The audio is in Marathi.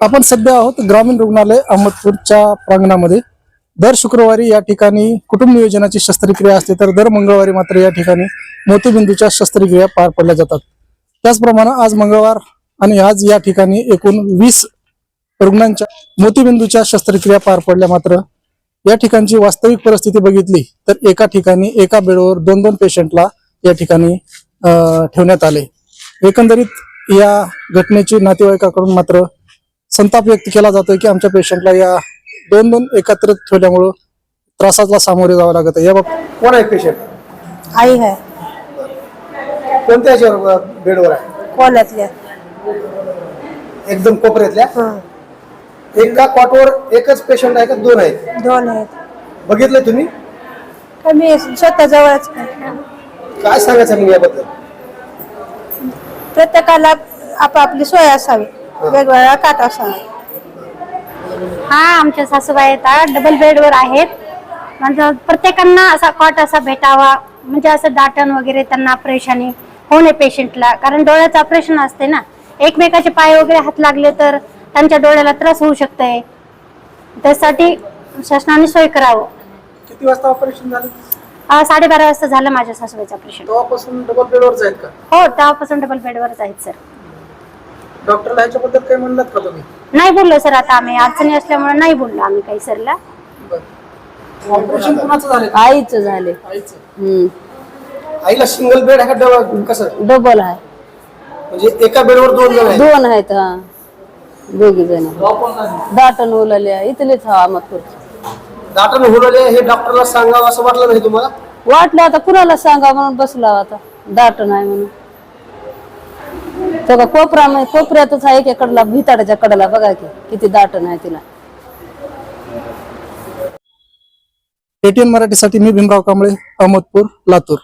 आपण सध्या आहोत ग्रामीण रुग्णालय अहमदपूरच्या प्रांगणामध्ये. दर शुक्रवारी या ठिकाणी कुटुंब नियोजनाची शस्त्रक्रिया असते तर दर मंगळवारी मात्र या ठिकाणी मोतीबिंदूच्या शस्त्रक्रिया पार पडल्या जातात. त्याचप्रमाणे आज मंगळवार आणि आज या ठिकाणी एकूण वीस रुग्णांच्या मोतीबिंदूच्या शस्त्रक्रिया पार पडल्या मात्र. या ठिकाणची वास्तविक परिस्थिती बघितली तर एका ठिकाणी एका बेडवर दोन दोन पेशंटला या ठिकाणी अं, ठेवण्यात आले. एकंदरीत या घटनेची नातेवाईकाकडून मात्र संताप व्यक्त केला जातोय की आमच्या पेशंटला या दोन दोन एकत्रित ठेवल्यामुळं त्रासाला सामोरे जावं लागत आहे. या बाबतीत कोण आहे पेशंट आई है कोणत्या याच्यावर बेडवर आहे? कोल्यातल्या. एकदम कोपऱ्यातल्या? हं. एका कॉटवर एकच पेशंट आहे का? दोन आहेत? दोन आहेत. बघितलं तुम्ही? कमी स्वतः जवळच काय सांगायचं मग याबद्दल? प्रत्येकाला आपापली सोय असावी. वेगवेगळा काट असावा हा आमच्या सासूबाई आहेत डबल बेडवर आहेत. म्हणजे प्रत्येकांना असा कॉट असा भेटावा. म्हणजे असं दाटण वगैरे त्यांना परेशानी होऊ नये पेशंटला कारण डोळ्याचं ऑपरेशन असते ना. एकमेकाचे पाय वगैरे हात लागले तर त्यांच्या डोळ्याला त्रास होऊ शकतोय. त्यासाठी शासनाने सोय करावं. किती वाजता ऑपरेशन झालं? अं, साडेबारा वाजता झालं माझ्या सासूबाईचं ऑपरेशन तेव्हापासून डबल बेडवरच आहेत का? हो तेव्हापासून डबल बेडवरच आहेत सर डॉक्टरला ह्याच्याबद्दल काही म्हणलात का तुम्ही? नाही बोललो सर आता आम्ही. अडचणी असल्यामुळे नाही बोललो आम्ही काही सरला. ऑपरेशन कुणाचं झालं? आईच झाले. आईचं? हम्म. आईला सिंगल बेड आहे का डबल? कसं डबल आहे. म्हणजे एका बेडवर दोन जण आहेत? दोन आहेत हा. दोघी जण दाटण उलाले इथलेच हा अहमदपूर. दाटन हुरले हे डॉक्टरला सांगावं असं वाटलं नाही तुम्हाला? वाटलं आता कुणाला सांगा म्हणून बसला आता. दाटण आहे म्हणून. तो का कोपरा कोपऱ्यातच आहे एकीकडला भिताडाच्या कडेला. बघा की किती दाट नाही तिला. एटीएन मराठीसाठी मी भीमराव कांबळे अहमदपूर लातूर.